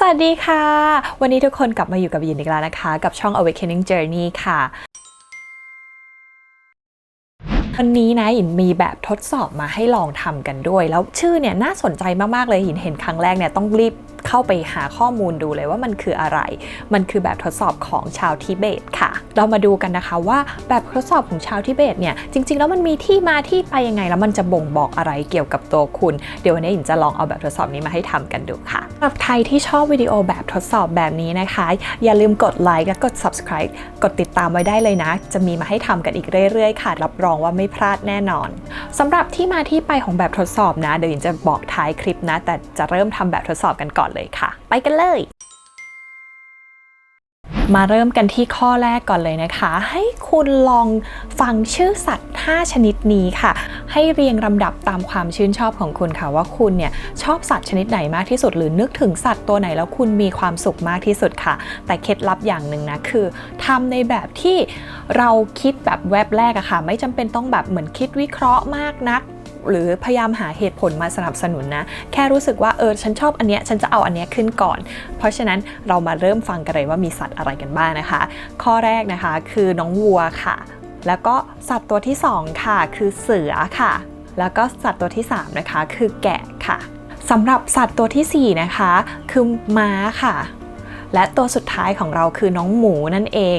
สวัสดีค่ะ วันนี้ทุกคนกลับมาอยู่กับยินอีกแล้วนะคะ กับช่อง Awakening Journey ค่ะวันนี้นะหยินมีแบบทดสอบมาให้ลองทำกันด้วย แล้วชื่อเนี่ยน่าสนใจมาก ๆ เลยหินเห็นครั้งแรกเนี่ยต้องรีบ เข้าไปหาข้อมูลดูเลยว่ามันคืออะไร มันคือแบบทดสอบของชาวทิเบตค่ะ เรามาดูกันนะคะว่าแบบทดสอบของชาวทิเบตเนี่ยจริง ๆ แล้วมันมีที่มาที่ไปยังไง แล้วมันจะบ่งบอกอะไรเกี่ยวกับตัวคุณ เดี๋ยววันนี้หยินจะลองเอาแบบทดสอบนี้มาให้ทำกันดูค่ะสำหรับใครที่ชอบวิดีโอแบบทดสอบแบบนี้นะคะ อย่าลืมกดไลค์และกด subscribe กดติดตามไว้ได้เลยนะ จะมีมาให้ทำกันอีกเรื่อยๆ ค่ะ รับรองว่าไม่พลาดแน่นอนสำหรับที่มาที่ไปของแบบทดสอบนะ เดี๋ยวหยินจะบอกท้ายคลิปนะ แต่จะเริ่มทำแบบทดสอบกันก่อนเลยค่ะ ไปกันเลย มาเริ่มกันที่ข้อแรกก่อนเลยนะคะ ให้คุณลองฟังชื่อสัตว์ 5 ชนิดนี้ค่ะ ให้เรียงลำดับตามความชื่นชอบของคุณค่ะ ว่าคุณเนี่ยชอบสัตว์ชนิดไหนมากที่สุด หรือนึกถึงสัตว์ตัวไหนแล้วคุณมีความสุขมากที่สุดค่ะ แต่เคล็ดลับอย่างหนึ่งนะคือทำในแบบที่เราคิดแบบแวบแรกอะค่ะ ไม่จำเป็นต้องแบบเหมือนคิดวิเคราะห์มากนัก หรือพยายามหาเหตุผลมาสนับสนุนนะ แค่รู้สึกว่าเออฉันชอบอันเนี้ยฉันจะเอาอันเนี้ยขึ้นก่อน เพราะฉะนั้นเรามาเริ่มฟังกันเลยว่ามีสัตว์อะไรกันบ้างนะคะ ข้อแรกนะคะคือน้องวัวค่ะ แล้วก็สัตว์ตัวที่สองค่ะ คือเสือค่ะ แล้วก็สัตว์ตัวที่สามนะคะ คือแกะค่ะสำหรับสัตว์ตัวที่สี่นะคะ คือม้าค่ะ และตัวสุดท้ายของเราคือน้องหมูนั่นเอง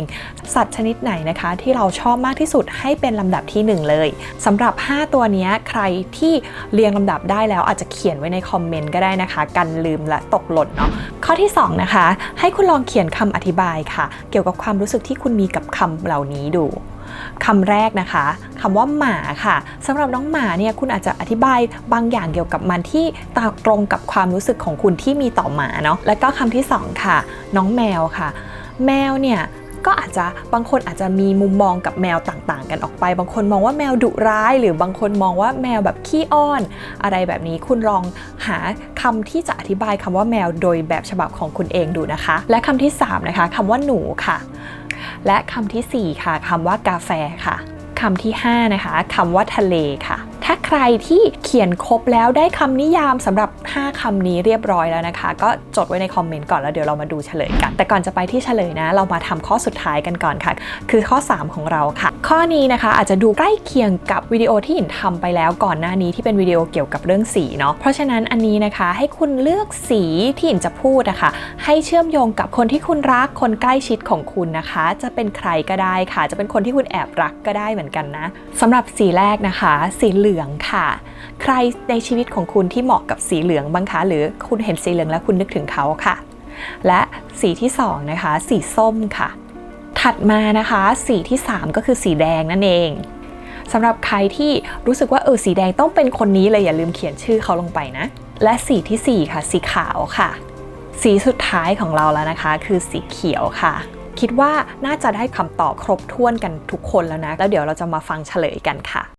สัตว์ชนิดไหนนะคะที่เราชอบมากที่สุดให้เป็นลำดับที่ 1 เลยสำหรับ 5 ตัวนี้ใครที่เรียงลำดับได้แล้วอาจจะเขียนไว้ในคอมเมนต์ก็ได้นะคะ กันลืมและตกหล่นเนาะข้อที่ 2 นะคะ ให้คุณลองเขียนคำอธิบายค่ะ เกี่ยวกับความรู้สึกที่คุณมีกับคำเหล่านี้ดู คำแรกนะคะคำว่าหมาค่ะสำหรับน้องหมาเนี่ยคุณอาจจะอธิบายบางอย่างเกี่ยวกับมันที่ตรงกับความรู้สึกของคุณที่มีต่อหมาเนาะแล้วก็คำที่สองค่ะ น้องแมวค่ะ แมวเนี่ยก็อาจจะบางคนอาจจะมีมุมมองกับแมวต่างๆ กันออกไป บางคนมองว่าแมวดุร้าย หรือบางคนมองว่าแมวแบบขี้อ้อน อะไรแบบนี้คุณลองหาคำที่จะอธิบายคำว่าแมวโดยแบบฉบับของคุณเองดูนะคะ และคำที่สามนะคะคำว่าหนูค่ะ และคำทีสี่ 4 ค่ะคำว่ากาแฟค่ะคำที่ 5 นะคะคำว่าทะเลค่ะ ถ้าใครที่เขียนครบแล้วได้คำนิยามสำหรับ 5คำนี้เรียบร้อยแล้วนะคะ ก็จดไว้ในคอมเมนต์ก่อนแล้วเดี๋ยวเรามาดูเฉลยกัน แต่ก่อนจะไปที่เฉลยนะ เรามาทำข้อสุดท้ายกันก่อนค่ะ คือข้อ 3 ของเราค่ะ ข้อนี้นะคะอาจจะดูใกล้เคียงกับวิดีโอที่หยินทำไปแล้วก่อนหน้านี้ที่เป็นวิดีโอเกี่ยวกับเรื่องสีเนาะเพราะฉะนั้นอันนี้นะคะให้คุณเลือกสีที่หยินจะพูดนะคะให้เชื่อมโยงกับคนที่คุณรักคนใกล้ชิดของคุณนะคะ จะเป็นใครก็ได้ค่ะ จะเป็นคนที่คุณแอบรักก็ได้เหมือนกันนะสำหรับสีแรกนะคะ สีเหลืองค่ะ ใครในชีวิตของคุณที่เหมาะกับสีเหลืองบ้างคะหรือคุณเห็นสีเหลืองแล้วคุณนึกถึงเขาค่ะ และสีที่สองนะคะสีส้มค่ะ ถัดมานะคะ สีที่ 3 ก็คือสีแดงนั่นเองสำหรับใครที่รู้สึกว่าเออสีแดงต้องเป็นคนนี้เลยอย่าลืมเขียนชื่อเขาลงไปนะ และสีทีสี่ 4 ค่ะ สีขาวค่ะ สีสุดท้ายของเราแล้วนะคะ คือสีเขียวค่ะ คิดว่าน่าจะได้คำตอบครบถ้วนกันทุกคนแล้วนะ แล้วเดี๋ยวเราจะมาฟังเฉลยกันค่ะ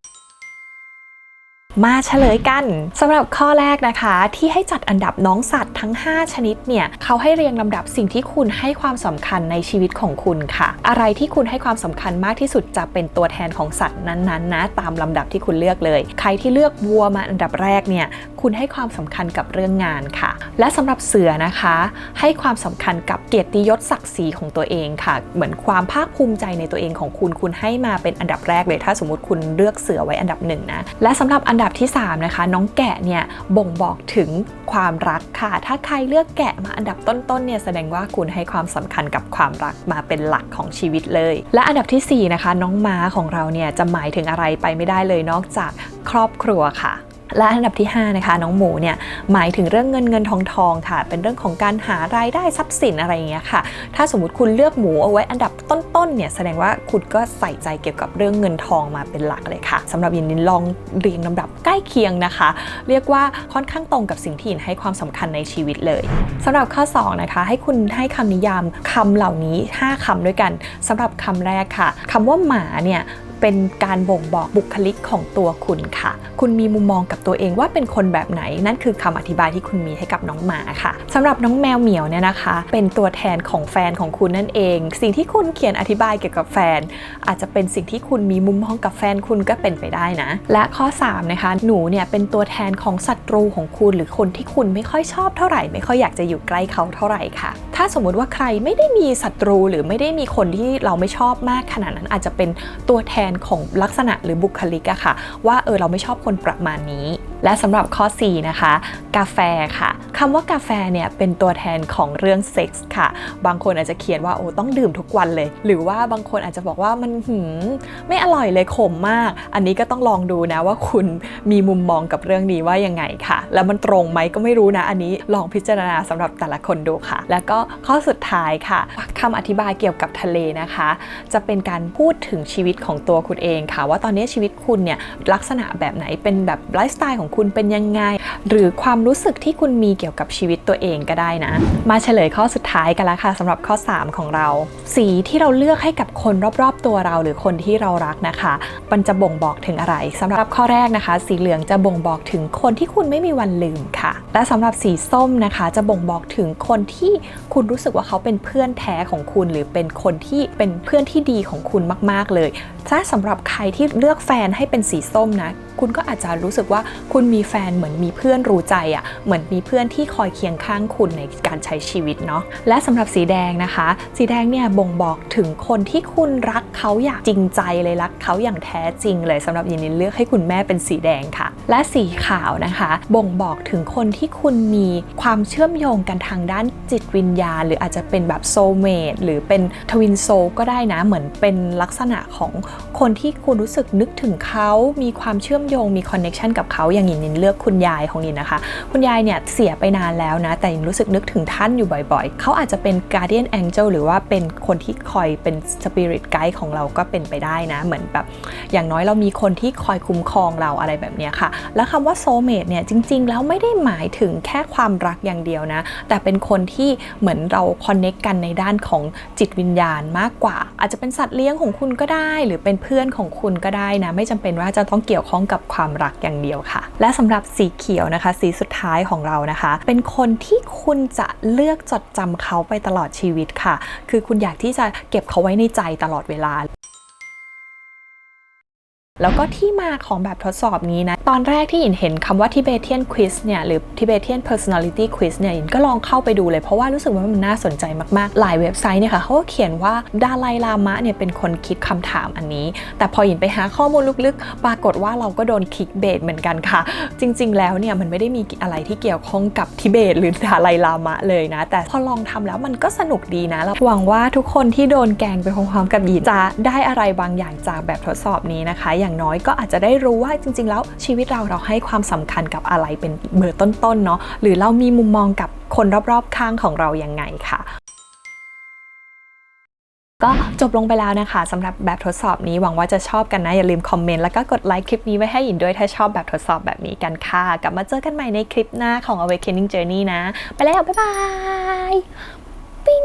มาเฉลยกันสำหรับข้อแรกนะคะ ที่ให้จัดอันดับน้องสัตว์ทั้ง 5 ชนิดเนี่ยเขาให้เรียงลำดับสิ่งที่คุณให้ความสำคัญในชีวิตของคุณค่ะ อะไรที่คุณให้ความสำคัญมากที่สุดจะเป็นตัวแทนของสัตว์นั้นๆนะตามลำดับที่คุณเลือกเลย ใครที่เลือกวัวมาอันดับแรกเนี่ยคุณให้ความสำคัญกับเรื่องงานค่ะ และสำหรับเสือนะคะ ให้ความสำคัญกับเกียรติยศศักดิ์ศรีของตัวเองค่ะ เหมือนความภาคภูมิใจในตัวเองของคุณคุณให้มาเป็นอันดับแรกเลย ถ้าสมมติคุณเลือกเสือไว้อันดับหนึ่งนะและสำหรับอันดับที่ 3 นะคะ น้องแกะเนี่ยบ่งบอกถึงความรักค่ะ ถ้าใครเลือกแกะมาอันดับต้นๆเนี่ยแสดงว่าคุณให้ความสำคัญกับความรักมาเป็นหลักของชีวิตเลย และอันดับทีสี่ 4 นะคะ น้องม้าของเราเนี่ยจะหมายถึงอะไรไปไม่ได้เลยนอกจากครอบครัวค่ะ และอันดับที่ 5 นะคะ น้องหมูเนี่ยหมายถึงเรื่องเงินเงินทองทองค่ะ เป็นเรื่องของการหารายได้ทรัพย์สินอะไรอย่างเงี้ยค่ะ ถ้าสมมติคุณเลือกหมูเอาไว้อันดับต้นๆเนี่ยแสดงว่าคุณก็ใส่ใจเกี่ยวกับเรื่องเงินทองมาเป็นหลักเลยค่ะสำหรับยินดินลองเรียงลำดับใกล้เคียงนะคะ เรียกว่าค่อนข้างตรงกับสิ่งที่ยินให้ความสำคัญในชีวิตเลยสำหรับข้อ2นะคะให้คุณให้คำนิยามคำเหล่านี้ 5คำด้วยกันสำหรับคำแรกค่ะคำว่าหมาเนี่ย เป็นการบ่งบอกบุคลิกของตัวคุณค่ะ คุณมีมุมมองกับตัวเองว่าเป็นคนแบบไหน นั่นคือคำอธิบายที่คุณมีให้กับน้องหมาค่ะสำหรับน้องแมวเหมียวเนี่ยนะคะ เป็นตัวแทนของแฟนของคุณนั่นเอง สิ่งที่คุณเขียนอธิบายเกี่ยวกับแฟน อาจจะเป็นสิ่งที่คุณมีมุมมองกับแฟนคุณก็เป็นไปได้นะ และข้อ 3 นะคะ หนูเนี่ยเป็นตัวแทนของศัตรูของคุณ หรือคนที่คุณไม่ค่อยชอบเท่าไหร่ ไม่ค่อยอยากจะอยู่ใกล้เขาเท่าไหร่ค่ะ ถ้าสมมุติว่าใครไม่ได้มีศัตรูหรือไม่ได้มีคนที่เราไม่ชอบมากขนาดนั้นอาจจะเป็นตัวแทนของลักษณะหรือบุคลิกอะค่ะ ว่าเออเราไม่ชอบคนประมาณนี้ และสำหรับข้อ 4 นะคะ กาแฟค่ะคำว่ากาแฟเนี่ยเป็นตัวแทนของเรื่องเซ็กส์ค่ะ บางคนอาจจะเขียนว่าโอ้ต้องดื่มทุกวันเลย หรือว่าบางคนอาจจะบอกว่ามันหืมไม่อร่อยเลยขมมาก อันนี้ก็ต้องลองดูนะว่าคุณมีมุมมองกับเรื่องนี้ว่ายังไงค่ะ แล้วมันตรงไหมก็ไม่รู้นะ อันนี้ลองพิจารณาสำหรับแต่ละคนดูค่ะ แล้วก็ข้อสุดท้ายค่ะคำอธิบายเกี่ยวกับทะเลนะคะ จะเป็นการพูดถึงชีวิตของตัวคุณเองค่ะ ว่าตอนนี้ชีวิตคุณเนี่ยลักษณะแบบไหนเป็นแบบไลฟ์สไตล์ของคุณเป็นยังไง หรือความรู้สึกที่คุณมีเกี่ยวกับชีวิตตัวเองก็ได้นะ มาเฉลยข้อสุดท้ายกันแล้วค่ะสำหรับข้อ 3 ของเรา สีที่เราเลือกให้กับคนรอบๆ ตัวเราหรือคนที่เรารักนะคะ มันจะบ่งบอกถึงอะไรสำหรับข้อแรกนะคะ สีเหลืองจะบ่งบอกถึงคนที่คุณไม่มีวันลืมค่ะ และสำหรับสีส้มนะคะ จะบ่งบอกถึงคนที่คุณรู้สึกว่าเขาเป็นเพื่อนแท้ของคุณ หรือเป็นคนที่เป็นเพื่อนที่ดีของคุณมาก ๆเลยถ้าสำหรับใครที่เลือกแฟนให้เป็นสีส้มนะ คุณก็อาจจะรู้สึกว่าคุณณมีแฟนเหมือนมีเพื่อนรู้ใจอะ่ะเหมือนมีเพื่อนที่คอยเคียงข้างคุณในการใช้ชีวิตเนาะและสำหรับสีแดงนะคะ สีแดงเนี่ยบ่งบอกถึงคนที่คุณรักเขาอย่างจริงใจเลยรักเขาอย่างแท้จริงเลยสำหรับยินดีเลือกให้คุณแม่เป็นสีแดงค่ะ และสีขาวนะคะ บ่งบอกถึงคนที่คุณมีความเชื่อมโยงกันทางด้านจิตวิญญาณ หรืออาจจะเป็นแบบโซเมดหรือเป็นทวินโซก็ได้นะเหมือนเป็นลักษณะของคนที่คุณรู้สึกนึกถึงเขา มีความเชื่อมโยงมีคอนเน็ชันกับเขาอย่างยินยินเลือกคุณยายของยินนะคะ คุณยายเนี่ยเสียไปนานแล้วนะ แต่ยินรู้สึกนึกถึงท่านอยู่บ่อยๆ เขาอาจจะเป็น Guardian Angel หรือว่าเป็นคนที่คอยเป็น Spirit Guide ของเราก็เป็นไปได้นะ เหมือนแบบ อย่างน้อยเรามีคนที่คอยคุ้มครองเราอะไรแบบนี้ค่ะ และคำว่า soulmate เนี่ยจริง ๆ แล้วไม่ได้หมายถึงแค่ความรักอย่างเดียวนะ แต่เป็นคนที่เหมือนเราคอนเน็กกันในด้านของจิตวิญญาณมากกว่า อาจจะเป็นสัตว์เลี้ยงของคุณก็ได้ หรือเป็นเพื่อนของคุณก็ได้นะ ไม่จำเป็นว่าจะต้องเกี่ยวข้องกับความรักอย่างเดียวค่ะและสำหรับสีเขียวนะคะ สีสุดท้ายของเรานะคะ เป็นคนที่คุณจะเลือกจดจำเขาไปตลอดชีวิตค่ะ คือคุณอยากที่จะเก็บเขาไว้ในใจตลอดเวลา แล้วก็ที่มาของแบบทดสอบนี้นะ ตอนแรกที่หยินเห็นคำว่า Tibetan Quiz เนี่ย หรือ Tibetan Personality Quiz เนี่ยหยินก็ลองเข้าไปดูเลยเพราะว่ารู้สึกว่ามันน่าสนใจมากๆ หลายเว็บไซต์เนี่ยค่ะเขาก็เขียนว่าดาไลลามะเนี่ยเป็นคนคิดคำถามอันนี้ แต่พอหยินไปหาข้อมูลลึกๆ ปรากฏว่าเราก็โดนคลิกเบตเหมือนกันค่ะ จริง ๆ แล้วเนี่ยมันไม่ได้มีอะไรที่เกี่ยวข้องกับทิเบต หรือดาไลลามะเลยนะ แต่พอลองทำแล้วมันก็สนุกดีนะแล้วหวังว่าทุกคนที่โดนแกงไปพร้อมๆกับหยินจะได้อะไรบางอย่างจากแบบทดสอบนี้นะคะอย่างน้อยก็อาจจะได้รู้ว่าจริง ๆ แล้วชีวิตเราเราให้ความสำคัญกับอะไรเป็นเบอร์ต้นๆเนาะหรือเรามีมุมมองกับคนรอบๆข้างของเรายังไงค่ะก็จบลงไปแล้วนะคะสำหรับแบบทดสอบนี้หวังว่าจะชอบกันนะ อย่าลืมคอมเมนต์แล้วก็กดไลค์คลิปนี้ไว้ให้หยินด้วยถ้าชอบแบบทดสอบแบบนี้กันค่ะ กลับมาเจอกันใหม่ในคลิปหน้าของ Awakening Journey นะ ไปแล้ว บ๊ายบาย ปิ้ง